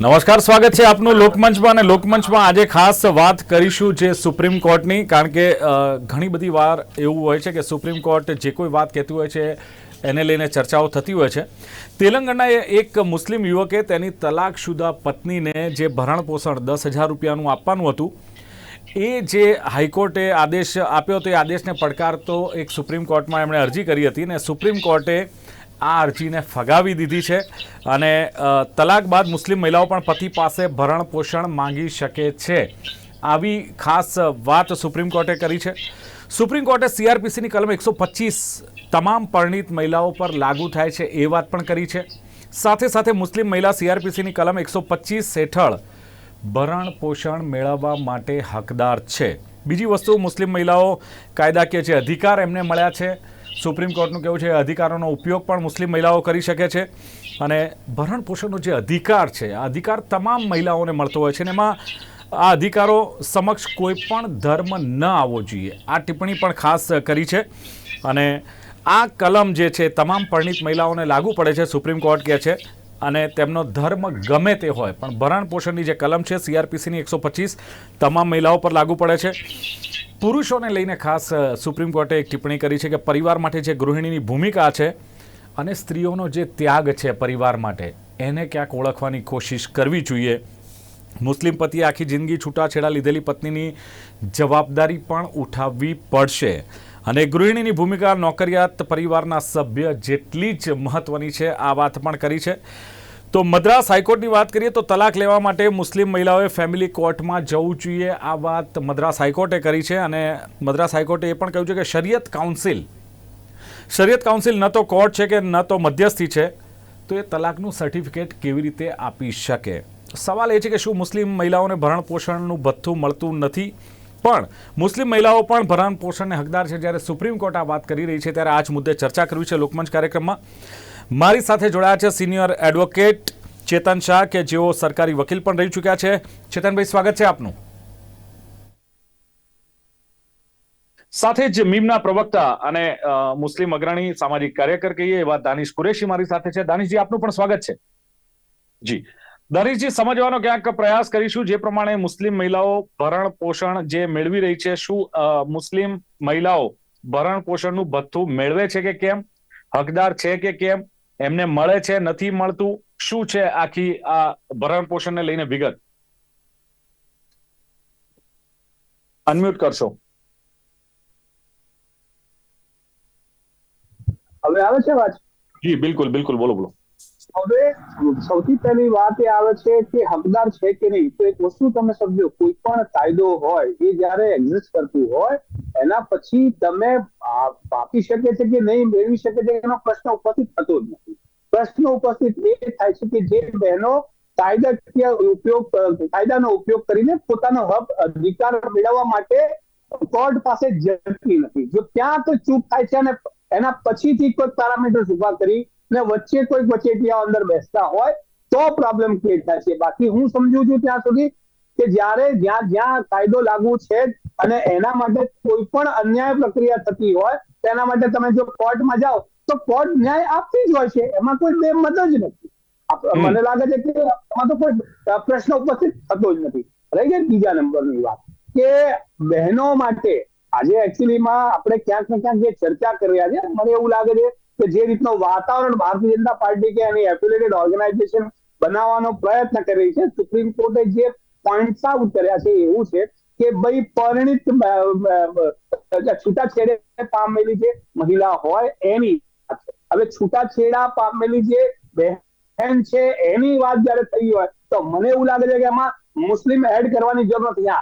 નમસ્કાર, સ્વાગત છે આપનું લોકમંચમાં અને લોકમંચમાં આજે ખાસ વાત કરીશું જે સુપ્રીમ કોર્ટની, કારણ કે ઘણી બધી વાર એવું હોય છે કે સુપ્રીમ કોર્ટ જે કોઈ વાત કહેતી હોય છે, એને લઈને ચર્ચાઓ થતી હોય છે. તેલંગાણાએ એક મુસ્લિમ યુવકે તેની તલાકશુદા પત્નીને જે ભરણ પોષણ દસ હજાર રૂપિયાનું આપવાનું હતું, એ જે હાઈકોર્ટે આદેશ આપ્યો તે આદેશને પડકારતો એક સુપ્રીમ કોર્ટમાં એમણે અરજી કરી હતી અને સુપ્રીમ કોર્ટે આ અરજીને ફગાવી દીધી છે અને તલાક બાદ મુસ્લિમ મહિલાઓ પણ પતિ પાસે ભરણ પોષણ માંગી શકે છે. આવી ખાસ વાત સુપ્રીમ કોર્ટે કરી છે. સુપ્રીમ કોર્ટે સીઆરપીસીની કલમ એકસો પચીસ તમામ પરિણીત મહિલાઓ પર લાગુ થાય છે એ વાત પણ કરી છે. સાથે સાથે મુસ્લિમ મહિલા સીઆરપીસીની કલમ એકસો પચીસ હેઠળ ભરણ પોષણ મેળવવા માટે હકદાર છે. બીજી વસ્તુ, મુસ્લિમ મહિલાઓ કાયદાકીય જે અધિકાર એમને મળ્યા છે સુપ્રીમ કોર્ટનું કહેવું છે અધિકારોનો ઉપયોગ પણ મુસ્લિમ મહિલાઓ કરી શકે છે અને ભરણ પોષણનો જે અધિકાર છે, આ અધિકાર તમામ મહિલાઓને મળતો હોય છે અને એમાં આ અધિકારો સમક્ષ કોઈ પણ ધર્મ ન આવવો જોઈએ. આ ટિપ્પણી પણ ખાસ કરી છે અને આ કલમ જે છે, તમામ પરિણિત મહિલાઓને લાગુ પડે છે, સુપ્રીમ કોર્ટ કહે છે અને તેમનો ધર્મ ગમે તે હોય, પણ ભરણ પોષણની જે કલમ છે સીઆરપીસીની એકસો પચીસ, તમામ મહિલાઓ પર લાગુ પડે છે. પુરુષોને લઈને ખાસ સુપ્રીમ કોર્ટે એક ટિપ્પણી કરી છે કે પરિવાર માટે જે ગૃહિણીની ભૂમિકા છે અને સ્ત્રીઓનો જે ત્યાગ છે પરિવાર માટે, એને ક્યાંક ઓળખવાની કોશિશ કરવી જોઈએ. મુસ્લિમ પતિએ આખી જિંદગી છૂટાછેડા લીધેલી પત્નીની જવાબદારી પણ ઉઠાવવી પડશે. અને ગૃહિણીની ભૂમિકા નોકરિયાત પરિવારના સભ્ય જેટલી જ મહત્વની છે, આ વાત પણ કરી છે. તો મદ્રાસ હાઈકોર્ટની વાત કરીએ તો તલાક લેવા માટે મુસ્લિમ મહિલાઓએ ફેમિલી કોર્ટમાં જવું જોઈએ, આ વાત મદ્રાસ હાઈકોર્ટે કરી છે અને મદ્રાસ હાઈકોર્ટે એ પણ કહ્યું છે કે શરિયત કાઉન્સિલ શરિયત કાઉન્સિલ ન તો કોર્ટ છે કે ન તો મધ્યસ્થી છે, તો એ તલાકનું સર્ટિફિકેટ કેવી રીતે આપી શકે? સવાલ એ છે કે શું મુસ્લિમ મહિલાઓને ભરણ પોષણનું ભથ્થું મળતું નથી? પણ મુસ્લિમ મહિલાઓ પણ ભરણ પોષણને હકદાર છે. જ્યારે સુપ્રીમ કોર્ટ આ વાત કરી રહી છે, ત્યારે આ જ મુદ્દે ચર્ચા કરવી છે લોકમંચ કાર્યક્રમમાં. મારી સાથે જોડાયા છે સિનિયર એડવોકેટ ચેતન શાહ, કે જેઓ સરકારી વકીલ પણ રહી ચૂક્યા છે. ચેતનભાઈ, સ્વાગત છે આપનું. સાથે જ મીમના પ્રવક્તા અને મુસ્લિમ અગ્રણી, સામાજિક કાર્યકર કહીએ, એવા દાનિશ કુરેશી મારી સાથે છે. દાનિશજી, આપનું પણ સ્વાગત છે. જી. દાનિશજી સમજવાનો ક્યાંક પ્રયાસ કરીશું. જે પ્રમાણે મુસ્લિમ મહિલાઓ ભરણ પોષણ જે મેળવી રહી છે શું મુસ્લિમ મહિલાઓ ભરણ પોષણનું ભથ્થું મેળવે છે કે કેમ? હકદાર છે કે કેમ? એમને મળે છે નથી મળતું? શું છે આખી આ ભરણ પોષણને લઈને વિગત? અનમ્યુટ કરશો. હવે આવે છે વાત જી બિલકુલ બિલકુલ. બોલો બોલો. હવે સૌથી પહેલી વાત એ આવે છે કે હકદાર છે કે નહીં? તો એક વસ્તુ તમે સમજો, કોઈ પણ કાયદો હોય, એ જયારે એક્ઝિસ્ટ કરતું હોય, એના પછી તમે આપી શકે છે કે નહીં, મેળવી શકે છે, એનો પ્રશ્ન ઉપસ્થિત થતો જ નથી. પ્રશ્ન ઉપસ્થિત એ થાય છે કે જે બહેનો કાયદાકીય ઉપયોગ, કાયદાનો ઉપયોગ કરીને પોતાનો હક, અધિકાર મેળવવા માટે કોર્ટ પાસે જતી નથી. જો ત્યાં તો ચૂપ થાય છે અને એના પછીથી કોઈ પેરામીટર્સ ઊભા કરી ને વચ્ચે કોઈ વચેટિયા અંદર બેસતા હોય તો પ્રોબ્લેમ ક્રિએટ થાય છે. બાકી હું સમજુ છું ત્યાં સુધી કે જ્યારે જ્યાં જ્યાં કાયદો લાગુ છે અને એના માટે કોઈ પણ અન્યાય પ્રક્રિયા થતી હોય તેના માટે તમે જો કોર્ટમાં જાઓ તો કોર્ટ ન્યાય આપતી જ હોય છે. એમાં કોઈ બે મત જ નથી. મને લાગે છે કે એમાં તો કોઈ પ્રશ્ન ઉપસ્થિત થતો જ નથી. રહી ગઈ બીજા નંબરની વાત. કે બહેનો માટે આજે એકચ્યુઅલીમાં આપણે ક્યાંક ને ક્યાંક જે ચર્ચા કરી રહ્યા છે મને એવું લાગે છે કે જે રીતનો વાતાવરણ ભારતીય જનતા પાર્ટી કે એની એફિલેટેડ ઓર્ગેનાઇઝેશન બનાવવાનો પ્રયત્ન કરી છે, સુપ્રીમ કોર્ટે જે પોઈન્ટ સાવ કર્યા છે, એવું છે કે ભાઈ પરિણિત છૂટાછેડે પામેલી જે મહિલા હોય એની હવે છૂટાછેડા પામેલી જે બહેન છે એની વાત જયારે થઈ હોય તો મને એવું લાગે છે કે એમાં મુસ્લિમ એડ કરવાની જરૂર નથી.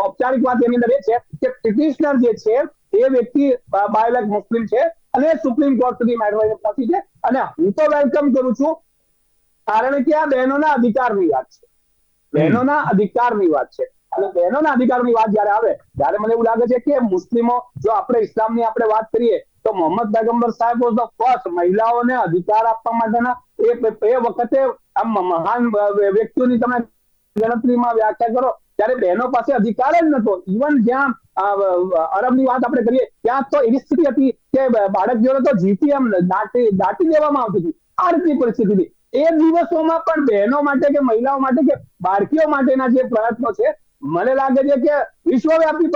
ઔપચારિક વાત એની અંદર એ છે કે પિટિશનર જે છે એ વ્યક્તિ બાયલેક મુસ્લિમ છે અને સુપ્રીમ કોર્ટ સુધી મેળવવા પહોંચી છે. અને હું તો વેલકમ કરું છું, કારણ કે આ બહેનોના અધિકારની વાત છે. બહેનોના અધિકારની વાત છે. અને બહેનોના અધિકારની વાત જયારે આવે, ત્યારે મને એવું લાગે છે કે મુસ્લિમો, જો આપણે ઇસ્લામની આપણે વાત કરીએ, તો મોહમ્મદ પેગમ્બર સાહેબ વોઝ ધ ફર્સ્ટ મહિલાઓને અધિકાર આપવા માટેના એ વખતે આમ મહાન વ્યક્તિઓની તમે ગણતરીમાં વ્યાખ્યા કરો ત્યારે બહેનો પાસે અધિકાર જ નતો ઇવન જ્યાં અરબની વાત આપણે કરીએ, ત્યાં તો એવી સ્થિતિ હતી કે બાળક જોડે તો જીતી એમ દાટી દાટી દેવામાં આવતી હતી. આ રીતની પરિસ્થિતિ હતી. એ દિવસોમાં પણ બહેનો માટે કે મહિલાઓ માટે કે બાળકીઓ માટેના જે પ્રયત્નો છે, મને લાગે છે કે વિશ્વવ્યાપી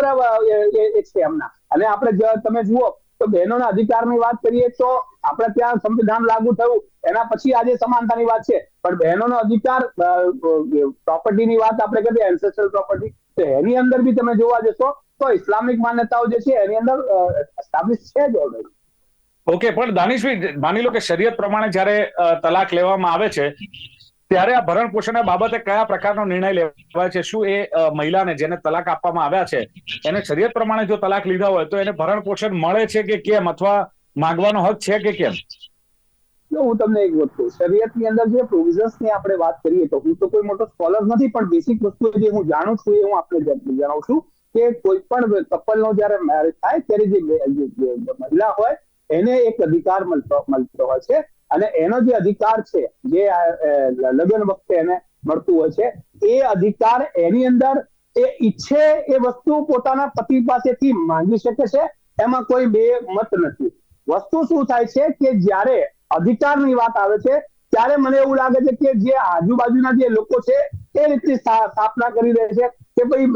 છે એમના. અને આપણે તમે જુઓ, તો બહેનોના અધિકારની વાત કરીએ તો આપણે ત્યાં સંવિધાન લાગુ થયું. એના પછી આજે સમાનતાની વાત છે. પણ બહેનોનો અધિકાર પ્રોપર્ટીની વાત આપણે કરીએ એન્સેસ્ટ્રલ પ્રોપર્ટી તો એની અંદર બી તમે જોવા જશો, તો ઇસ્લામિક માન્યતાઓ જે છે, એની અંદર એસ્ટાબ્લિશ છે જ ઓલરેડી ઓકે પણ દાનિશભાઈ, માની લો કે શરીયત પ્રમાણે જ્યારે તલાક લેવામાં આવે છે, ત્યારે આ ભરણ પોષણ બાબતે કયા પ્રકારનો નિર્ણય લેવાય છે? શું એ મહિલાને જેને તલાક આપવામાં આવ્યા છે, એને શરીયત પ્રમાણે જો તલાક લીધા હોય, તો એને ભરણ પોષણ મળે છે કે કેમ? અથવા માંગવાનો હક છે કે કેમ? જો હું તમને એક વસ્તુ, શરીયતની અંદર જે પ્રોવિઝન્સની આપણે વાત કરીએ તો હું તો કોઈ મોટો સ્કોલર નથી, પણ બેસિક વસ્તુ જે હું જાણું છું એ હું આપણે જણાવું છું કે કોઈ પણ કપલનો જ્યારે મેરેજ થાય, ત્યારે જે મહિલા હોય, એને એક અધિકાર મળતો મળતો હોય છે. અને એનો જે અધિકાર છે, જે લગ્ન વખતે એને મળતું હોય છે, એ અધિકાર એની અંદર એ ઈચ્છે એ વસ્તુ પોતાના પતિ પાસેથી માંગી શકે છે. એમાં કોઈ બે મત નથી. વસ્તુ શું થાય છે કે જ્યારે અધિકારની વાત આવે છે, ત્યારે મને એવું લાગે છે કે જે આજુબાજુના જે લોકો છે, એ રીતની સ્થાપના કરી રહે છે કે ભાઈ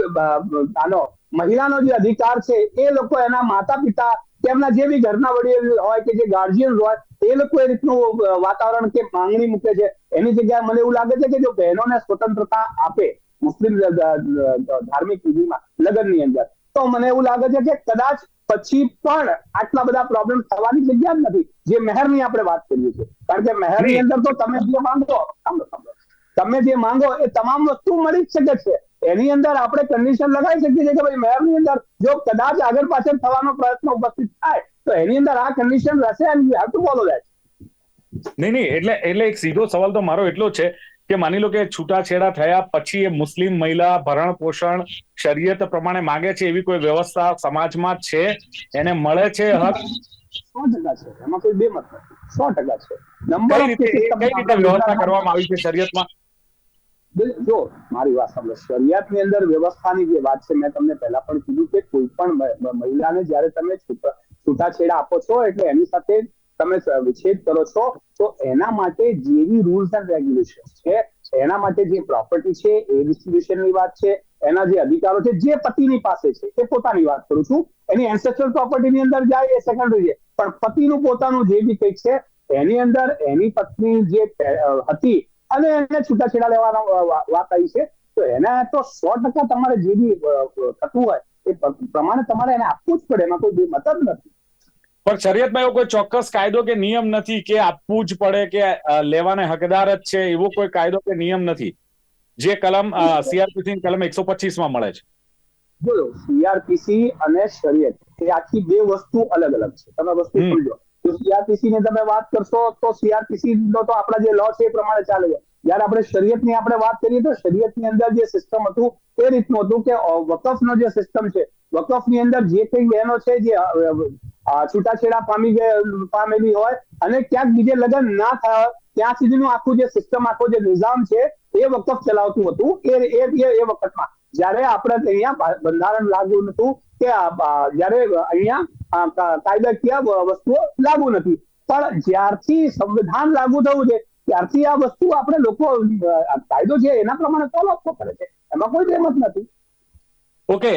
આનો મહિલાનો જે અધિકાર છે, એ લોકો એના માતા પિતા તેમના જે બી ઘરના વડીલ હોય કે જે ગાર્જિયન હોય, એ લોકો એ રીતનું વાતાવરણ કે માંગણી મૂકે છે. એની જગ્યાએ મને એવું લાગે છે કે જો બહેનોને સ્વતંત્રતા આપે મુસ્લિમ ધાર્મિક વિધિમાં, લગ્નની અંદર, તો મને એવું લાગે છે કે કદાચ પછી પણ આટલા બધા પ્રોબ્લેમ થવાની જગ્યા જ નથી. જે મહેરની આપણે વાત કરીએ છીએ. કારણ કે મહેરની અંદર તો તમે જે માંગો. તમે જે માંગો એ તમામ વસ્તુ મળી જ શકે છે. એની અંદર આપણે કન્ડિશન લગાવી શકીએ છીએ કે ભાઈ મહેરની અંદર જો કદાચ આગળ પાછળ થવાનો પ્રયત્ન ઉપસ્થિત થાય તો એની અંદર આ કન્ડિશન રહેશે and you have to follow that નહીં નહીં એટલે એટલે એક સીધો સવાલ તો મારો એટલો છે કે માની લો કે છૂટાછેડા થયા પછી એ મુસ્લિમ મહિલા ભરણ પોષણ શરીયત પ્રમાણે માંગે છે એવી કોઈ વ્યવસ્થા સમાજમાં છે? એને મળે છે હક? સો ટકા છે. એમાં કોઈ બે મત નથી. સો ટકા છે. નંબર કઈ રીતે વ્યવસ્થા કરવામાં આવી છે શરીયતમાં? જો મારી વાત સાંભળો. શરિયાતની અંદર વ્યવસ્થાની જે વાત છે મેં તમને પહેલા પણ કીધું કે કોઈ પણ મહિલાને જ્યારે તમે છૂટાછેડા આપો છો એટલે એની સાથે તમે વિચ્છેદ કરો છો, તો એના માટે જેવી રૂલ્સ એન્ડ રેગ્યુલેશન છે, એના માટે જે પ્રોપર્ટી છે, એ ડિસ્ટ્રીબ્યુશનની વાત છે, એના જે અધિકારો છે, જે પતિની પાસે છે, એ પોતાની વાત કરું છું. એની એન્સેસ્ટ્રલ પ્રોપર્ટીની અંદર જાય એ સેકન્ડરી છે. પણ પતિનું પોતાનું જે બી કંઈક છે, એની અંદર એની પત્ની જે હતી અને એને છૂટાછેડા લેવાનો વાત આવી છે. તો એને તો સો ટકા તમારે જે બી થતું હોય, એ પ્રમાણે તમારે એને આપવું જ પડે. એમાં કોઈ મતલબ નથી. પણ શરીયતમાં એવો કોઈ ચોક્કસ કાયદો કે નિયમ નથી કે આપવું જ પડે કે લેવાને હકદાર જ છે એવો કોઈ કાયદો કે નિયમ નથી? જે કલમ સીઆરપીસી કલમ એકસો પચીસમાં મળે છે. જોયો સીઆરપીસી અને શરીયત એ આખી બે વસ્તુ અલગ અલગ છે. તમે વસ્તુ સમજો. તો સીઆરપીસી ની તમે વાત કરશો તો સીઆરપીસી નો તો આપણા જે લો છે એ પ્રમાણે ચાલે છે. જયારે આપણે શરીયતની આપણે વાત કરીએ તો શરીયતની અંદર જે સિસ્ટમ હતું એ રીતનું હતું કે વકફ નો જે સિસ્ટમ છે વકફની અંદર જે કઈ બહેનો છે જે છૂટાછેડા પામી પામેલી હોય અને ક્યાંક બીજે લગ્ન ના થયા ત્યાં સુધીનું આખું જે સિસ્ટમ આખો જે નિઝામ છે, એ વખત ચલાવતું હતું. એ એ, એ- વખતમાં. જ્યારે આપણે અહીંયા બંધારણ લાગુ નતું કે જ્યારે અહીંયા કાયદાકીય વસ્તુઓ લાગુ નથી. પણ જ્યારથી સંવિધાન લાગુ થયું છે, ત્યારથી આ વસ્તુ આપણે લોકો કાયદો છે, એના પ્રમાણે ફોલો કરે છે. એમાં કોઈ રેમત નથી. ઓકે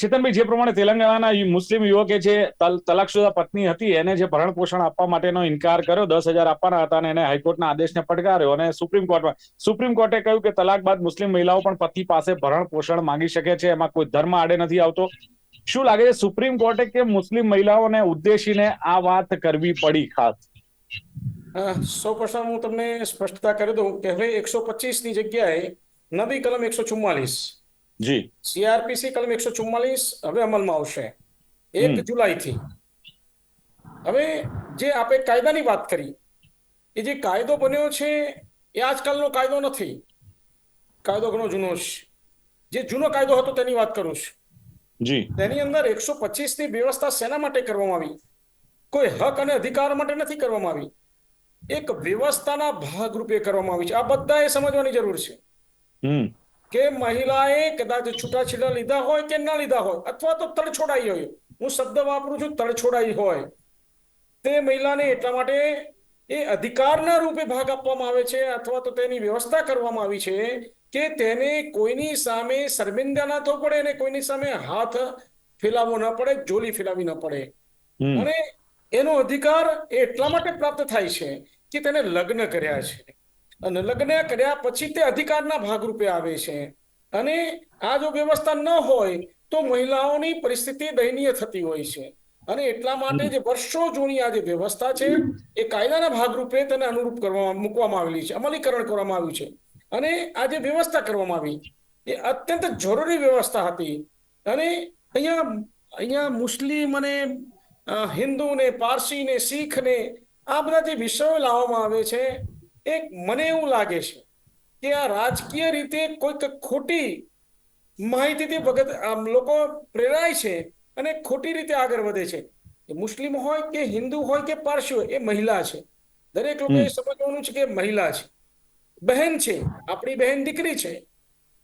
ચેતનભાઈ જે પ્રમાણે તેલંગાણાના મુસ્લિમ યુવકે જે તલાકશુદા પત્ની હતી, એને જે ભરણ પોષણ આપવા માટેનો ઇનકાર કર્યો, દસ હજાર આપવાના હતા અને એને હાઈકોર્ટના આદેશને પડકાર્યો અને સુપ્રીમ કોર્ટમાં, સુપ્રીમ કોર્ટે કહ્યું કે તલાક બાદ મુસ્લિમ મહિલાઓ પણ પતિ પાસે ભરણ પોષણ માંગી શકે છે, એમાં કોઈ ધર્મ આડે નથી આવતો. શું લાગે છે સુપ્રીમ કોર્ટે કે મુસ્લિમ મહિલાઓને ઉદ્દેશીને આ વાત કરવી પડી ખાસ? સૌ પ્રથમ હું તમને સ્પષ્ટતા કરી દઉં. કે હવે એકસો ની જગ્યાએ નવી કલમ એકસો ચુમ્માલીસ જી. સીઆરપીસી કલમ એકસો ચુમ્માલીસ હવે અમલમાં આવશે. એક. જુલાઈથી. હવે જે આપણે કાયદાની વાત કરી એ જે કાયદો બન્યો છે એ આજકાલનો કાયદો નથી. કાયદો ઘણો જૂનો છે. જે જૂનો કાયદો હતો તેની વાત કરું છું. જી. તેની અંદર એકસો પચીસની વ્યવસ્થા શેના માટે કરવામાં આવી? કોઈ હક અને અધિકાર માટે નથી કરવામાં આવી. એક વ્યવસ્થાના ભાગરૂપે કરવામાં આવી છે. આ બધા એ સમજવાની જરૂર છે. કે મહિલાએ કદાચ છૂટાછેડા લીધા હોય કે ના લીધા હોય અથવા તો તડછોડાઈ હોય. હું શબ્દ વાપરું છું તડછોડાઈ હોય. તે મહિલાને એટલા માટે એ અધિકારના રૂપે ભાગ આપવામાં આવે છે અથવા તો તેની વ્યવસ્થા કરવામાં આવી છે કે તેને કોઈની સામે શર્મિંદા ના થવું પડે અને કોઈની સામે હાથ ફેલાવવો ન પડે જોલી ફેલાવી ન પડે. અને એનો અધિકાર એટલા માટે પ્રાપ્ત થાય છે કે તેને લગ્ન કર્યા છે. અને લગ્ન કર્યા પછી તે અધિકારના ભાગરૂપે આવે છે. અને આ જો વ્યવસ્થા ન હોય, તો મહિલાઓની પરિસ્થિતિ દયનીય થતી હોય છે. અને એટલા માટે જે વર્ષો જૂની આ જે વ્યવસ્થા છે, એ કાયદાના ભાગરૂપે તેને અનુરૂપ કરવામાં મૂકવામાં આવેલી છે. અમલીકરણ કરવામાં આવ્યું છે. અને આ જે વ્યવસ્થા કરવામાં આવી, એ અત્યંત જરૂરી વ્યવસ્થા હતી. અને અહીંયા અહીંયા મુસ્લિમ અને હિન્દુ ને પારસી ને શીખ ને આ બધા જે વિષયો લાવવામાં આવે છે એક મને એવું લાગે છે કે આ રાજકીય રીતે કોઈક ખોટી માહિતીથી ભગત આમ લોકો પ્રેરાય છે અને ખોટી રીતે આગળ વધે છે. એ મુસ્લિમ હોય કે હિન્દુ હોય કે પારસી હોય એ મહિલા છે. દરેક લોકોએ સમજવાનું છે કે મહિલા છે. બહેન છે. આપણી બહેન દીકરી છે.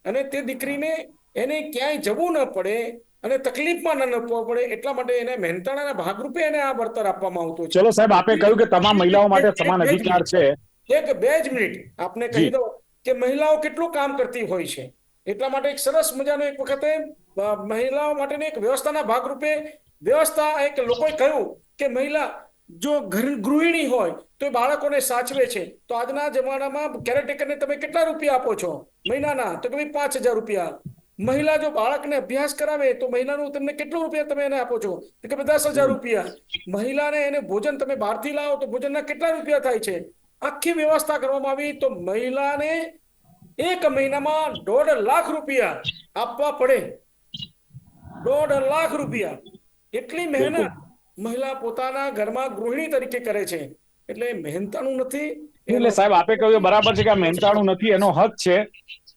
અને તે દીકરીને એને ક્યાંય જવું ન પડે અને તકલીફમાં ન નપવો પડે એટલા માટે એને મહેનતાણાના ભાગરૂપે એને આ વળતર આપવામાં આવતું છે. ચલો સાહેબ આપે કહ્યું કે તમામ મહિલાઓ માટે સમાન અધિકાર છે. એક બે જ મિનિટ આપને કહી. દઉં કે મહિલાઓ કેટલું કામ કરતી હોય છે. એટલા માટે એક સરસ મજાનો એક વખતે મહિલાઓ માટેની એક વ્યવસ્થાના ભાગરૂપે વ્યવસ્થા એક લોકોએ કહ્યું કે મહિલા જો ઘર ગૃહિણી હોય તો એ બાળકોને સાચવે છે. તો આજના જમાનામાં કેરેટેકરને તમે કેટલા રૂપિયા આપો છો? મહિનાના તો કે ભાઈ પાંચ હજાર રૂપિયા. મહિલા જો બાળકને અભ્યાસ કરાવે તો મહિલાનું તમને કેટલું રૂપિયા તમે એને આપો છો? કે દસ હજાર રૂપિયા. મહિલાને એને ભોજન તમે બહારથી લાવો તો ભોજનના કેટલા રૂપિયા થાય છે? આખી વ્યવસ્થા કરવામાં આવી તો મહિલાને એક મહિનામાં દોઢ લાખ રૂપિયા આપવા પડે. દોઢ લાખ રૂપિયા. એટલી મહેનત મહિલા પોતાના ઘરમાં ગૃહિણી તરીકે કરે છે. એટલે મહેનતાણું નથી. એટલે સાહેબ આપે કહ્યું બરાબર છે કે આ મહેનતાણું નથી એનો હક છે.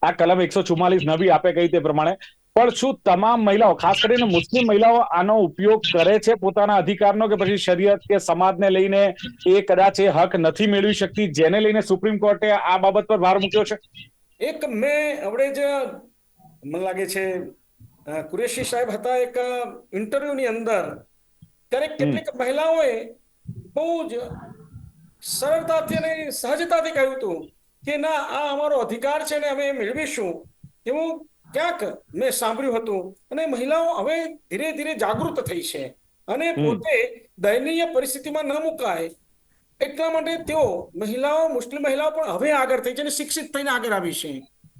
આ કલમ એકસો ચુમ્માલીસ નવી આપે કહી તે પ્રમાણે? પણ શું તમામ મહિલાઓ ખાસ કરીને મુસ્લિમ મહિલાઓ આનો ઉપયોગ કરે છે પોતાના અધિકારનો કે પછી શરીયત કે સમાજને લઈને એ કદાચ એ હક નથી મેળવી શકતી જેને લઈને સુપ્રીમ કોર્ટે આ બાબત પર ભાર મૂક્યો છે? એક મેં આપણે જ મને લાગે છે કુરેશી સાહેબ હતા એક ઇન્ટરવ્યુની અંદર. ત્યારે કેટલીક મહિલાઓએ બહુ જ સરળતાથી અને સહજતાથી કહ્યું હતું કે ના આ અમારો અધિકાર છે ને અમે મેળવીશું. એવું ક્યાંક મેં સાંભળ્યું હતું અને મહિલાઓ હવે ધીરે ધીરે જાગૃત થઈ છે અને પોતે દયનીય પરિસ્થિતિમાં ન મુકાય. એટલા માટે તેઓ મહિલાઓ મુસ્લિમ મહિલાઓ પણ હવે આગળ થઈ છે અને શિક્ષિત થઈને આગળ આવી છે.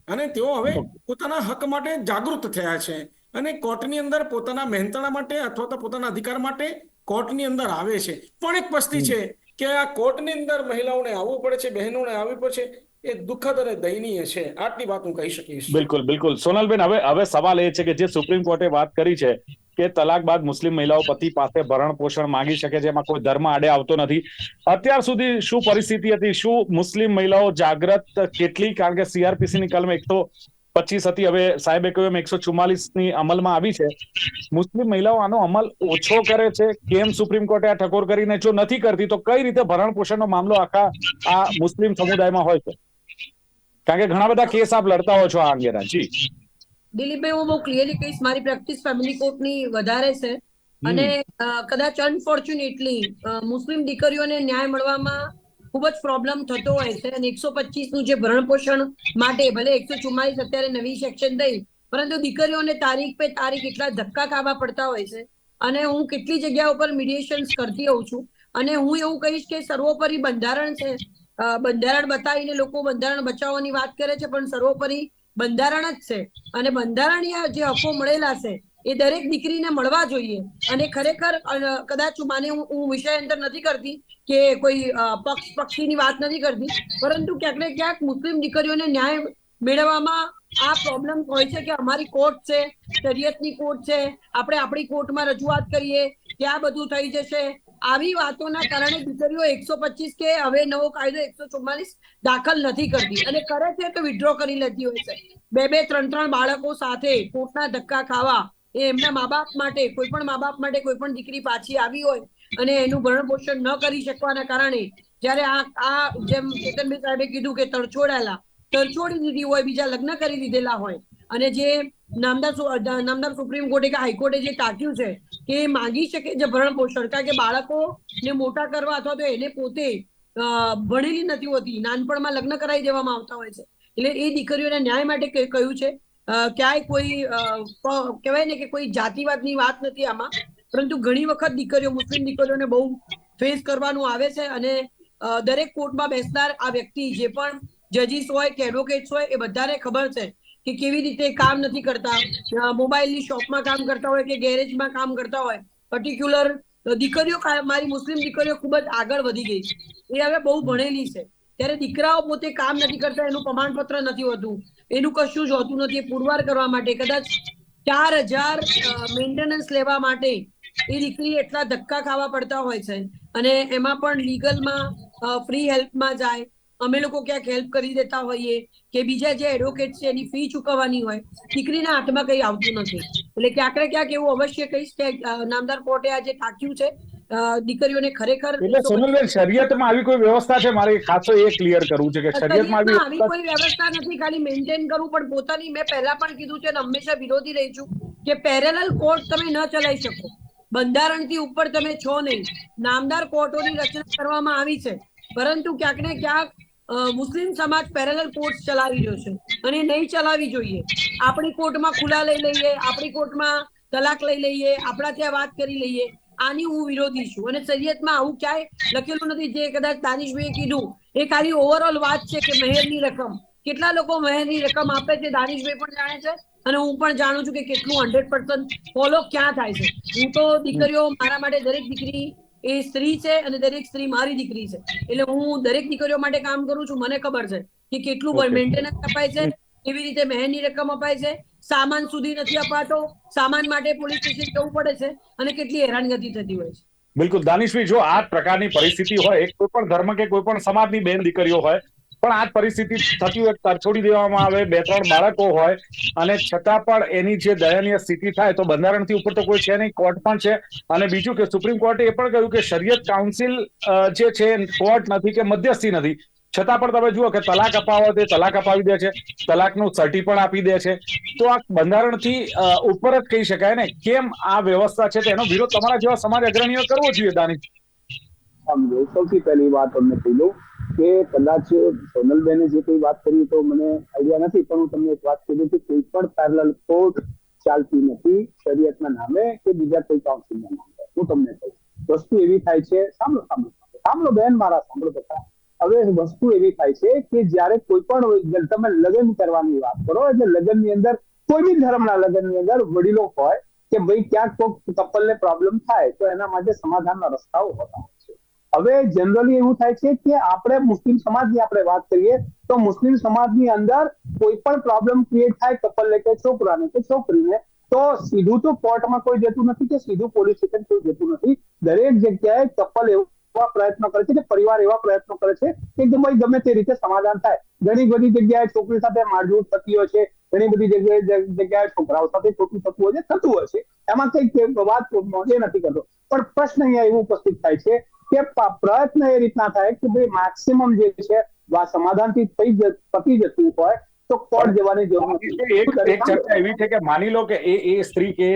અને તેઓ હવે પોતાના હક માટે જાગૃત થયા છે. અને કોર્ટની અંદર પોતાના મહેનતાણા માટે અથવા તો પોતાના અધિકાર માટે કોર્ટની અંદર આવે છે. પણ એક વસ્તી છે કે આ કોર્ટની અંદર મહિલાઓને આવવું પડે છે બહેનોને આવવી પડે છે. એ દુઃખદ અને દયનીય છે. આટલી વાત હું કહી શકીશ. બિલકુલ બિલકુલ. સોનલબેન, હવે હવે સવાલ એ છે કે જે સુપ્રીમ કોર્ટે વાત કરી છે કે તલાક બાદ મુસ્લિમ મહિલાઓ પતિ પાસે ભરણ પોષણ માંગી શકે છે, એમાં કોઈ ધર્મ આડે આવતો નથી. અત્યાર સુધી શું પરિસ્થિતિ હતી? શું મુસ્લિમ મહિલાઓ જાગ્રત કેટલી? કારણ કે સીઆરપીસી ની કલમ એકસો પચીસ હતી. હવે સાહેબે કહ્યું એકસો ચુમ્માલીસની અમલમાં આવી છે. મુસ્લિમ મહિલાઓ આનો અમલ ઓછો કરે છે? કેમ સુપ્રીમ કોર્ટે આ ઠકોર કરીને જો નથી કરતી, તો કઈ રીતે ભરણ પોષણનો મામલો આખા આ મુસ્લિમ સમુદાયમાં હોય છે? કારણ કે ઘણા બધા કેસ આપ લડતા હો છો આ અંગેના જી દિલીપભાઈ હું બહુ ક્લિયરલી કહીશ મારી પ્રેક્ટિસ ફેમિલી કોર્ટની વધારે છે. અને કદાચ અનફોર્ચ્યુનેટલી મુસ્લિમ દીકરીઓને ન્યાય મળવામાં ખૂબ જ પ્રોબ્લેમ થતો હોય છે. અને એકસો નું જે ભરણ પોષણ માટે ભલે એકસો ચુમ્માલીસ અત્યારે નવી સેક્શન દઈ પરંતુ દીકરીઓને તારીખ પે તારીખ એટલા ધક્કા ખાવા પડતા હોય છે. અને હું કેટલી જગ્યા ઉપર મીડિયેશન્સ કરતી હોઉં છું. અને હું એવું કહીશ કે સર્વોપરી બંધારણ છે. બંધારણ બતાવીને લોકો બંધારણ બચાવવાની વાત કરે છે, પણ સર્વોપરી બંધારણ જ છે. અને બંધારણીય જે હકો મળેલા છે, એ દરેક દીકરીને મળવા જોઈએ. અને ખરેખર કદાચ માને હું વિષય અંદર નથી કરતી કે કોઈ પક્ષ પક્ષીની વાત નથી કરતી, પરંતુ ક્યાંક ને ક્યાંક મુસ્લિમ દીકરીઓને ન્યાય મેળવવામાં આ પ્રોબ્લેમ હોય છે કે અમારી કોર્ટ છે, શરીયતની કોર્ટ છે, આપણે આપણી કોર્ટમાં રજૂઆત કરીએ, ત્યાં બધું થઈ જશે આવી વાતોના કારણે દીકરીઓ એકસો પચીસ કે હવે નવો કાયદો એકસો ચુમ્માલીસ દાખલ નથી કરતી. અને કરે છે તો વિડ્રો કરી લેતી હોય છે. બે બે ત્રણ ત્રણ બાળકો સાથે કોર્ટના ધક્કા ખાવા એ એમના મા બાપ માટે, કોઈ પણ મા બાપ માટે કોઈ પણ દીકરી પાછી આવી હોય અને એનું ભરણ પોષણ ન કરી શકવાના કારણે જ્યારે આ આ જેમ કેતનભાઈ સાહેબે કીધું કે તરછોડાયેલા, તરછોડી દીધી હોય, બીજા લગ્ન કરી દીધેલા હોય અને જે નામદાર નામદાર સુપ્રીમ કોર્ટે કે હાઈકોર્ટે જે તાક્યું છે કે માંગી શકે છે ભરણ પોષણ, કારણ કે બાળકોને મોટા કરવા અથવા તો એને પોતે ભણેલી નથી હોતી, નાનપણમાં લગ્ન કરાવી દેવામાં આવતા હોય છે. એટલે એ દીકરીઓને ન્યાય માટે કહ્યું છે. ક્યાંય કોઈ કહેવાય ને કે કોઈ જાતિવાદની વાત નથી આમાં, પરંતુ ઘણી વખત દીકરીઓ, મુસ્લિમ દીકરીઓને બહુ ફેસ કરવાનું આવે છે અને દરેક કોર્ટમાં બેસનાર આ વ્યક્તિ જે પણ જજીસ હોય, કે એડવોકેટ્સ હોય, એ બધાને ખબર છે કે કેવી રીતે કામ નથી કરતા? મોબાઈલની શોપમાં કામ કરતા હોય કે ગેરેજમાં કામ કરતા હોય? પર્ટિક્યુલર દીકરીઓ મારી મુસ્લિમ દીકરીઓ ખૂબ જ આગળ વધી ગઈ છે. એ હવે બહુ ભણેલી છે. ત્યારે દીકરાઓ પોતે કામ નથી કરતા, એનું પ્રમાણપત્ર નથી હોતું, એનું કશું જ હોતું નથી પુરવાર કરવા માટે કદાચ ચાર હજાર મેન્ટેનન્સ લેવા માટે એ દીકરી એટલા ધક્કા ખાવા પડતા હોય છે. અને એમાં પણ લીગલમાં ફ્રી હેલ્પમાં જાય અમે લોકો ક્યાંક હેલ્પ કરી દેતા હોઈએ કે બીજા જે એડવોકેટ છે એની ફી ચૂકવવાની હોય દીકરીના હાથમાં કંઈ આવતું નથી. એટલે ક્યાંક ને ક્યાંક એવું અવશ્ય કહીશ કે નામદાર કોર્ટે આજે ટાંક્યું છે દીકરીઓને ખરેખર એટલે સોનલબેન શરિયતમાં આવી કોઈ વ્યવસ્થા છે? મારે ખાસ એ ક્લિયર કરવું છે કે શરિયતમાં આવી કોઈ વ્યવસ્થા નથી ખાલી મેન્ટેન કરવું પણ પોતાની મેં પહેલા પણ કીધું છે અને હંમેશા વિરોધી રહી છું કે પેરેલલ કોર્ટ તમે ન ચલાવી શકો. બંધારણથી ઉપર તમે છો નહીં. નામદાર કોર્ટોની રચના કરવામાં આવી છે. પરંતુ ક્યાંક ને ક્યાંક મુસ્લિમ સમાજ પેરેલલ કોર્ટ ચલાવી રહ્યો છે અને નહીં ચલાવી જોઈએ. આપણી કોર્ટમાં ખુલ્લા લઈ લઈએ, આપણી કોર્ટમાં તલાક લઈ લઈએ આપણા ત્યાં વાત કરી લઈએ. આની હું વિરોધી છું અને શરીયતમાં આવું ક્યાંય લખેલું નથી જે કદાચ દાનિશભાઈએ કીધું. એ ખાલી ઓવરઓલ વાત છે કે મહેરની રકમ. કેટલા લોકો મહેરની રકમ આપે છે દાનિશભાઈ પણ જાણે છે અને હું પણ જાણું છું કે કેટલું હંડ્રેડ પર્સન્ટ ફોલો ક્યાં થાય છે. હું તો દીકરીઓ મારા માટે દરેક દીકરી એ સ્ત્રી છે અને દરેક સ્ત્રી મારી દીકરી છે. એટલે હું દરેક દીકરીઓ માટે કામ કરું છું મને ખબર છે કે કેટલું. મેન્ટેનન્સ અપાય છે કેવી રીતે મહેરની રકમ અપાય છે સામાન સુધી નથી અપાતો સામાન માટે પોલીસ સ્ટેશન જવું પડે છે અને કેટલી હેરાનગતિ થતી હોય છે. બિલકુલ. દાનિશભાઈ જો આ પ્રકારની પરિસ્થિતિ હોય કોઈ પણ ધર્મ કે કોઈ પણ સમાજની બેન દીકરીઓ હોય પણ આ પરિસ્થિતિ થતી હોય, તરછોડી દેવામાં આવે બે ત્રણ બાળકો હોય, અને છતાં પણ એની જે દયનીય સ્થિતિ થાય તો બંધારણથી ઉપર તો કોઈ છે નહીં, કોર્ટ પણ છે. અને બીજું કે સુપ્રીમ કોર્ટે એ પણ કહ્યું કે શરિયત કાઉન્સિલ જે છે કોર્ટ નથી કે મધ્યસ્થી નથી. છતાં પણ તમે જુઓ કે તલાક અપાવો તે તલાક અપાવી દે છે, તલાકનું સર્ટી પણ આપી દે છે. તો આ બંધારણથી ઉપર જ કહી શકાય ને, કેમ આ વ્યવસ્થા છે? તેનો વિરોધ તમારા જેવા સમાજ અગ્રણીઓ કરવો જોઈએ, દાનિશ. સૌથી પહેલી વાત તમને કહી દઉં કે કદાચ સોનલબેને જે કોઈ વાત કરી તો મને આઈડિયા નથી, પણ હું તમને એક વાત કહી દઉં કોઈ પણ પેરેલલ કોર્ટ ચાલતી નથી શરીયતના નામે કે બીજા કોઈ કાઉન્સિલના નામે. હું તમને કહું વસ્તુ એવી થાય છે, સાંભળો સાંભળો સાંભળો. બેન મારા, સાંભળો બધા. હવે વસ્તુ એવી થાય છે કે જ્યારે કોઈ પણ તમે લગ્ન કરવાની વાત કરો, એટલે લગ્નની અંદર, કોઈ બી ધર્મના લગ્નની અંદર વડીલો હોય કે ભાઈ ક્યાંક કોઈ કપલને પ્રોબ્લેમ થાય, તો એના માટે સમાધાનના રસ્તાઓ હોતા હોય. હવે જનરલી એવું થાય છે કે આપણે મુસ્લિમ સમાજની આપણે વાત કરીએ, તો મુસ્લિમ સમાજની અંદર કોઈ પણ પ્રોબ્લેમ ક્રિએટ થાય કપલને કે છોકરાને કે છોકરીને, તો સીધું તો કોર્ટમાં કોઈ જતું નથી કે સીધું પોલીસ સ્ટેશન કોઈ જતું નથી. દરેક જગ્યાએ કપલ એવા પ્રયત્નો કરે છે કે પરિવાર એવા પ્રયત્નો કરે છે કે ગમે તે રીતે સમાધાન થાય. ઘણી બધી જગ્યાએ છોકરી સાથે મારઝૂડ થતી હોય છે, ઘણી બધી જગ્યાએ જગ્યાએ છોકરાઓ સાથે ખોટું થતું હોય છે, થતું હોય છે. એમાં કઈ વાત એ નથી કરતો. પણ પ્રશ્ન અહીંયા એવું ઉપસ્થિત થાય છે કે પ્રયત્ન એ રીતના થાય કે ભાઈ મેક્સિમમ જે છે આ સમાધાનથી થઈ પતી જતું હોય તો કોર્ટ જવાની જરૂર નથી. એક એક ચર્ચા એવી છે કે માની લો કે એ એ સ્ત્રી કે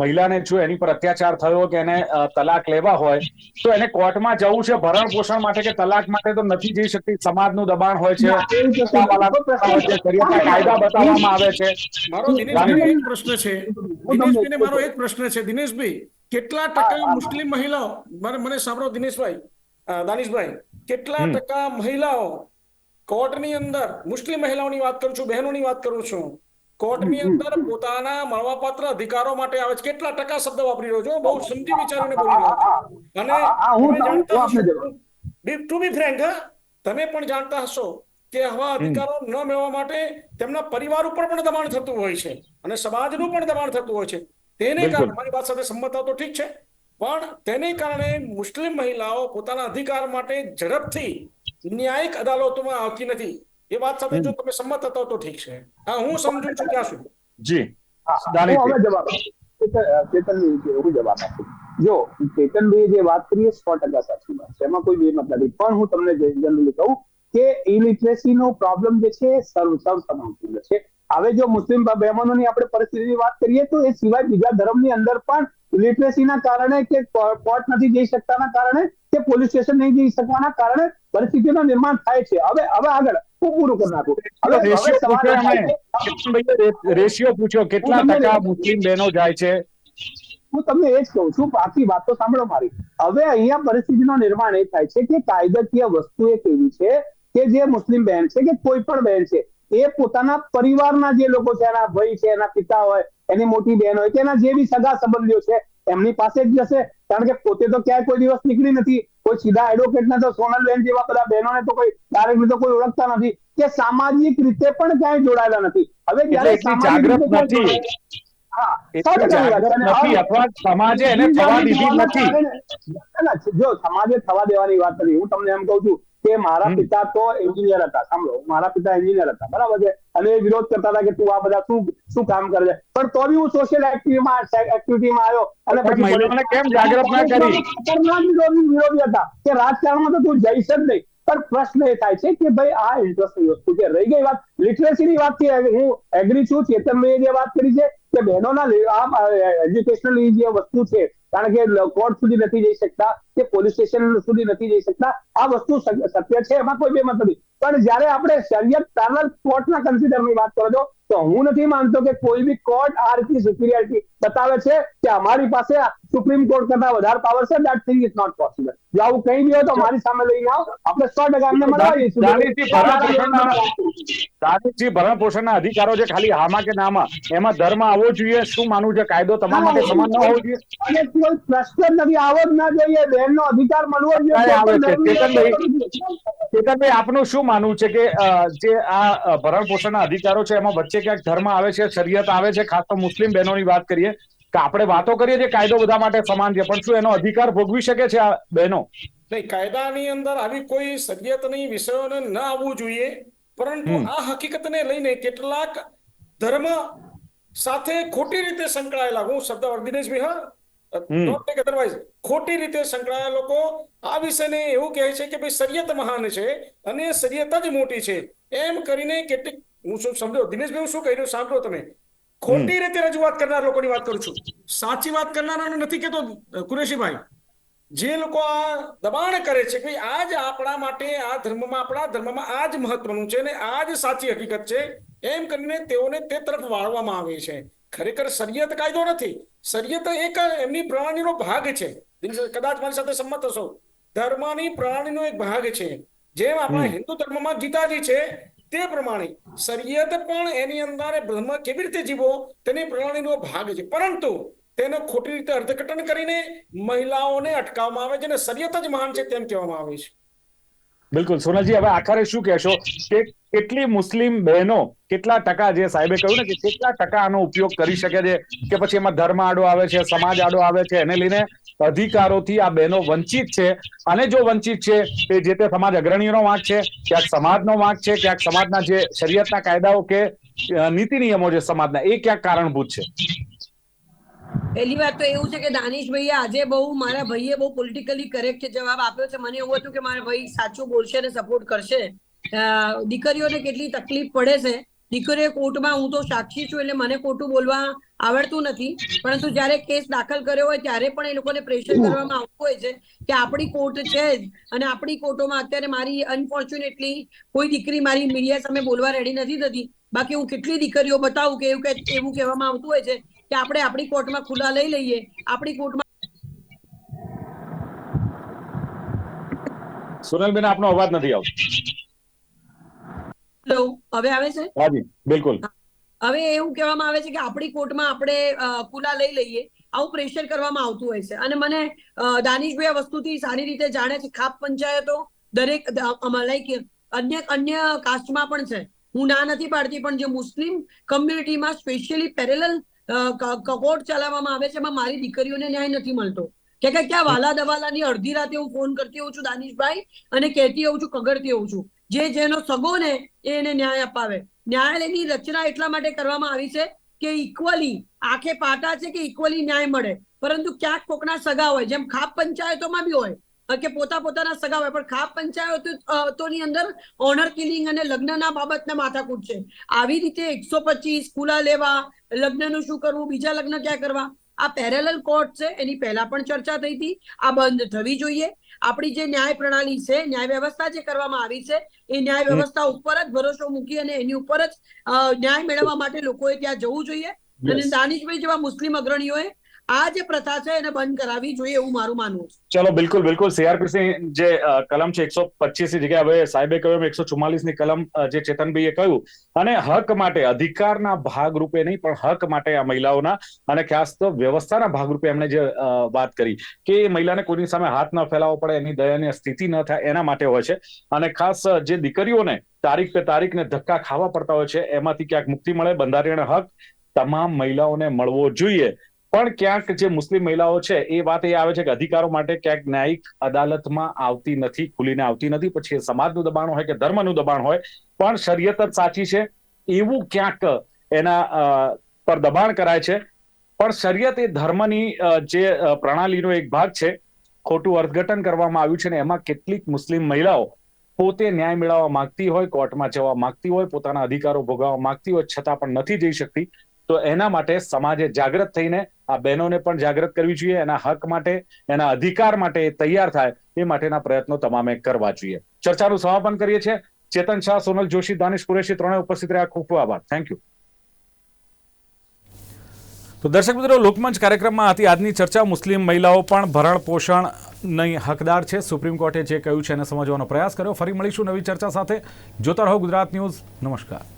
મહિલાને જો એની પર અત્યાચાર થયો કે એને તલાક લેવા હોય તો એને કોર્ટમાં જવું છે ભરણ પોષણ માટે કે તલાક માટે તો નથી જઈ શકતી? સમાજનું દબાણ હોય છે? કાયદા બતાવવામાં આવે છે. મારો દિનેશભાઈ એક પ્રશ્ન છે. દિનેશભાઈ મારો એક પ્રશ્ન છે. દિનેશભાઈ કેટલા ટકા મુસ્લિમ મહિલાઓ મને મને સાંભળો દિનેશભાઈ દાનિશભાઈ કેટલા ટકા મહિલાઓ કોર્ટની અંદર મુસ્લિમ મહિલાઓની વાત કરું છું બહેનોની વાત કરું છું કોર્ટની અંદર પોતાના મળવાપાત્ર અધિકારો માટે આવે છે. કેટલા ટકા શબ્દ વાપરી રહ્યો છો બહુ સમજી વિચારીને બોલી રહ્યો છું. અને. ટુ બી ફ્રેન્ક તમે પણ જાણતા હશો કે આવા અધિકારો ન મેળવવા માટે તેમના પરિવાર ઉપર પણ દબાણ થતું હોય છે અને સમાજનું પણ દબાણ થતું હોય છે. તેને કારણે મારી વાત સાથે સંમત થાવ તો ઠીક છે. પણ તેને કારણે મુસ્લિમ મહિલાઓ પોતાના અધિકાર માટે ઝડપથી ન્યાયિક અદાલતોમાં આવતી નથી. એ વાત સાથે જો તમે સંમત થતા તો ઠીક છે. હા હું સમજુ છું ત્યાં સુધી. જી. હું જવાબ આપું. જો ચેતનભાઈ જે વાત કરીએ સો ટકા સાચી વાત છે. એમાં કોઈ બે મત નથી. પણ હું તમને જનરલી કહું કે ઇલિટરેસી નો પ્રોબ્લેમ જે છે સર્વ સર્વ સમાન છે. હવે જો મુસ્લિમ બહેનોની આપણે પરિસ્થિતિની વાત કરીએ તો એ સિવાય બીજા ધર્મની અંદર પણ લિટરેસીના કારણે કે કોર્ટ નથી જઈ શકતાના કારણે કે પોલીસ સ્ટેશન નહીં જઈ શકવાના કારણે પરિસ્થિતિનું નિર્માણ થાય છે. હવે હવે આગળ હું પૂરું કરી નાખું. હવે રેશિયો પૂછ્યો એ કેટલા તમને ટકા મુસ્લિમ બહેનો જાય છે? હું તમને એ જ કહું છું બાકી વાત તો સાંભળો મારી. હવે અહીંયા પરિસ્થિતિનું નિર્માણ એ થાય છે કે કાયદાકીય વસ્તુ એક એવી છે કે જે મુસ્લિમ બહેન છે કે કોઈ પણ બહેન છે એ પોતાના પરિવારના જે લોકો છે એના ભાઈ છે એના પિતા હોય એની મોટી બહેન હોય કે એના જે બી સગા સંબંધીઓ છે એમની પાસે જ જશે. કારણ કે પોતે તો ક્યાંય કોઈ દિવસ નીકળી નથી. કોઈ સીધા એડવોકેટ ના તો સોનલબેન જેવા બધા બહેનોને તો કોઈ ડાયરેક્ટ તો કોઈ ઓળખતા નથી. કે સામાજિક રીતે પણ ક્યાંય જોડાયેલા નથી. હવે જયારે સામાજિક જાગૃત નથી. સમાજે થવા સમાજે દેવાની વાત નથી હું તમને એમ કઉ છું કે મારા પિતા તો એન્જિનિયર હતા સાંભળો. મારા પિતા એન્જિનિયર હતા બરાબર છે? અને એ વિરોધ કરતા હતા કે તું આ બધા શું શું કામ કરે છે? પણ તો બી હું સોશિયલ એક્ટિવિટીમાં એક્ટિવિટીમાં આવ્યો અને પછી મહિલાઓને કેમ જાગૃત ના કરી? વિરોધી વિરોધી હતા. કે રાજકારણમાં તો તું જઈશ જ નહીં. પણ પ્રશ્ન એ થાય છે કે ભાઈ આ ઇન્ટરેસ્ટની વસ્તુ છે. રહી ગઈ વાત. લિટરેસીની વાત છે હું એગ્રી છું. મેં જે વાત કરી છે કે બહેનોના એજ્યુકેશનલ જે વસ્તુ છે કારણ કે કોર્ટ સુધી નથી જઈ શકતા કે પોલીસ સ્ટેશન સુધી નથી જઈ શકતા. આ વસ્તુ સત્ય છે? એમાં કોઈ બેમત નથી. પણ જ્યારે આપણે શરિયત પેનલ કોર્ટના કન્સિડરની વાત કરો છો તો હું નથી માનતો કે કોઈ બી કોર્ટ આ રીતની સુપિરિયરિટી બતાવે છે કે અમારી પાસે સુપ્રીમ કોર્ટ કરતા વધારે પાવર છે that thing is not possible જો આવું કઈ બી હોય તો મારી સામે લઈને આવો. આપણે સો ટકા એમને મળવા ભરણ પોષણના- અધિકારો છે ખાલી હામાં કે નામાં? એમાં ધર્મ આવવો જોઈએ શું માનવું છે? કાયદો તમારા માટે સમાન ન હોવો જોઈએ? અને કોઈ પ્રશ્ન નથી આવો જ ના જોઈએ. બહેનનો અધિકાર મળવો? જોઈએ. ચેતનભાઈ? ચેતનભાઈ આપનું શું માનવું છે કે જે આ ભરણ પોષણના અધિકારો છે એમાં વચ્ચે ક્યાંક ધર્મ આવે છે શરીયત આવે છે ખાસ તો મુસ્લિમ બહેનોની વાત કરીએ કે આપણે વાતો કરીએ છીએ કાયદો બધા માટે સમાન છે પણ શું એનો અધિકાર ભોગવી શકે છે આ બહેનો નહીં કાયદાની અંદર આવી કોઈ સરિયતની વિષયોને ન આવવું જોઈએ પરંતુ. આ હકીકતને લઈને કેટલાક ધર્મ સાથે ખોટી રીતે સંકળાયેલા હું શબ્દ દિનેશભાઈ હા otherwise. ખોટી રીતે સંકળાયેલા લોકો આ વિષયને એવું કહે છે કે ભાઈ શરીયત મહાન છે અને શરીયત જ મોટી છે. એમ કરીને કેટલીક હું શું સમજો? દિનેશભાઈ હું શું કહી રહ્યું સાંભળો તમે. ખોટી રીતે રજૂઆત કરનાર લોકોની વાત કરું છું. સાચી વાત કરનારાને નથી કેતો કુરેશીભાઈ. જે લોકો આ દબાણ કરે છે કે આ જ આપણા માટે આ ધર્મમાં આપણા ધર્મમાં આ જ મહત્વનું છે અને આ જ સાચી હકીકત છે એમ કરીને તેઓને તે તરફ વાળવામાં આવે છે. ખરેખર શરિયત કાયદો નથી. શરિયત એક એમની પ્રણાલીનો ભાગ છે. કદાચ મારી સાથે સંમત હશો. ધર્મની પ્રણાલીનો એક ભાગ છે. જેમ આપણા હિન્દુ ધર્મમાં ગીતાજી છે તે પ્રમાણે શરિયત પણ એની અંદર બ્રહ્મ કેવી રીતે જીવો તેની પ્રણાલીનો ભાગ છે. પરંતુ તેનો ખોટી રીતે અર્થઘટન કરીને મહિલાઓને અટકાવવામાં આવે છે અને જ મહાન છે તેમ કહેવામાં આવે છે. બિલકુલ. સોનલજી હવે આખરે શું કહેશો કે કેટલી મુસ્લિમ બહેનો કેટલા ટકા જે સાહેબે કહ્યું ને કે કેટલા ટકા આનો ઉપયોગ કરી શકે છે કે પછી એમાં ધર્મ આડો આવે છે, સમાજ આડો આવે છે, એને લઈને અધિકારોથી આ બહેનો વંચિત છે. અને જો વંચિત છે તે જે તે સમાજ અગ્રણીઓનો વાંક છે, ક્યાંક સમાજનો વાંક છે, ક્યાંક સમાજના જે શરીયતના કાયદાઓ કે નીતિ નિયમો જે સમાજના, એ ક્યાંક કારણભૂત છે? પહેલી વાત તો એવું છે કે દાનિશભાઈએ આજે બહુ મારા ભાઈએ બહુ પોલિટિકલી કરેક્ટ જવાબ આપ્યો છે. મને એવું હતું કે મારા ભાઈ સાચું બોલશે અને સપોર્ટ કરશે. દીકરીઓને કેટલી તકલીફ પડે છે. દીકરીઓ કોર્ટમાં હું તો સાક્ષી છું એટલે મને ખોટું બોલવા આવડતું નથી. પરંતુ જ્યારે કેસ દાખલ કર્યો હોય ત્યારે પણ એ લોકોને પ્રેશર કરવામાં આવતું હોય છે કે આપણી કોર્ટ છે જ. અને આપણી કોર્ટોમાં અત્યારે મારી અનફોર્ચ્યુનેટલી કોઈ દીકરી મારી મીડિયા સામે બોલવા રેડી નથી થતી. બાકી હું કેટલી દીકરીઓ બતાવું કે એવું કે, એવું કહેવામાં આવતું હોય છે. કે આપણે આપણી કોર્ટમાં ખુલ્લા લઈ લઈએ. આપણી કોર્ટમાં સોનલબેન આપનો અવાજ નથી આવતો. હવે આવે છે? હાજી બિલકુલ. હવે એવું કહેવામાં આવે છે કે આપણી કોર્ટમાં આપણે ખુલ્લા લઈ લઈએ. આવું પ્રેશર કરવામાં આવતું હોય છે. અને મને દાનિશભાઈ આ વસ્તુથી સારી રીતે જાણે છે. ખાપ પંચાયતો દરેક લાઈક અન્ય અન્ય કાસ્ટમાં પણ છે. હું ના નથી પાડતી પણ જે મુસ્લિમ કમ્યુનિટીમાં સ્પેશિયલી પેરેલલ કોર્ટ ચલાવવામાં આવે છે, એમાં મારી દીકરીઓને ન્યાય નથી મળતો. કે કે ક્યાં વાલા દવાલાની અડધી રાતે હું ફોન કરતી હોઉં છું દાનિશભાઈ અને કહેતી હોઉં છું, કગડતી હોઉં છું. જે જેનો સગો ને એને ન્યાય અપાવે. ન્યાયાલયની રચના એટલા માટે કરવામાં આવી છે કે ઇક્વલી આંખે પાટા છે કે ઇક્વલી ન્યાય મળે. પરંતુ ક્યાંક કોકના સગા હોય, જેમ ખાપ પંચાયતોમાં બી હોય કે પોતા પોતાના સગા હોય. પણ ખાપ પંચાયતોની અંદર ઓનર કિલિંગ અને લગ્નના બાબતને માથાકૂટ છે. આવી રીતે એકસો પચીસ ખુલા લેવા લગ્નનું શું કરવું બીજા લગ્ન ક્યાં કરવા? આ પેરેલલ કોર્ટ છે. એની પહેલા પણ ચર્ચા થઈ હતી. આ બંધ થવી જોઈએ. આપણી જે ન્યાય પ્રણાલી છે ન્યાય વ્યવસ્થા જે કરવામાં આવી છે એ ન્યાય વ્યવસ્થા ઉપર જ ભરોસો મૂકી અને એની ઉપર જ ન્યાય મેળવવા માટે લોકોએ ત્યાં જવું જોઈએ. અને. દાનિશભાઈ જેવા મુસ્લિમ અગ્રણીઓએ આ જે પ્રથા છે એને બંધ કરાવી જોઈએ એવું મારું માનવું છે. ચલો, બિલકુલ બિલકુલ. સીઆરપીસી જે કલમ છે એકસો પચીસની જગ્યાએ હવે સાહેબે કહ્યું એકસો ચુમ્માલીસની કલમ જે ચેતનભાઈએ કહ્યું. અને હક માટે, અધિકારના ભાગરૂપે નહીં, પણ હક માટે આ મહિલાઓના અને ખાસ તો વ્યવસ્થાના ભાગરૂપે એમણે જે વાત કરી કે મહિલાને કોઈની સામે હાથ ન ફેલાવવો પડે, એની દયાની સ્થિતિ ન થાય, એના માટે હોય છે. અને ખાસ જે દીકરીઓને તારીખ પે તારીખ ને ધક્કા ખાવા પડતા હોય છે, એમાંથી ક્યાંક મુક્તિ મળે, બંધારણીય હક તમામ મહિલાઓને મળવો જોઈએ. પણ ક્યાંક જે મુસ્લિમ મહિલાઓ છે, એ વાત એ આવે છે કે અધિકારો માટે ક્યાંક ન્યાયિક અદાલતમાં આવતી નથી, ખુલીને આવતી નથી. પછી સમાજનું દબાણ હોય કે ધર્મનું દબાણ હોય, પણ શરીયત જ સાચી છે. એવું ક્યાંક એના પર દબાણ કરાય છે. પણ શરીયત એ ધર્મની જે પ્રણાલીનો એક ભાગ છે. ખોટું અર્થઘટન કરવામાં આવ્યું છે ને એમાં કેટલીક મુસ્લિમ મહિલાઓ પોતે ન્યાય મેળવવા માંગતી હોય, કોર્ટમાં જવા માંગતી હોય, પોતાના અધિકારો ભોગવવા માંગતી હોય, છતાં પણ નથી જઈ શકતી. તો એના માટે સમાજે જાગૃત થઈને આ બહેનોને પણ જાગૃત કરવી જોઈએ, એના હક માટે, એના અધિકાર માટે તૈયાર થાય એ માટેના પ્રયત્નો તમામે કરવા જોઈએ. ચર્ચાનું સમાપન કરીએ છીએ. ચેતન શાહ, સોનલ જોશી, દાનિશ કુરેશી ત્રણે ઉપસ્થિત રહ્યા. ખૂબ ખૂબ આભાર. થેન્ક યુ તો દર્શક મિત્રો, લોકમંચ કાર્યક્રમમાં હતી આજની ચર્ચા. મુસ્લિમ મહિલાઓ પણ ભરણ પોષણ નહીં હકદાર છે. સુપ્રીમ કોર્ટે જે કહ્યું છે એને સમજવાનો પ્રયાસ કર્યો. ફરી મળીશું નવી ચર્ચા સાથે. જોતા રહો ગુજરાત ન્યૂઝ. નમસ્કાર.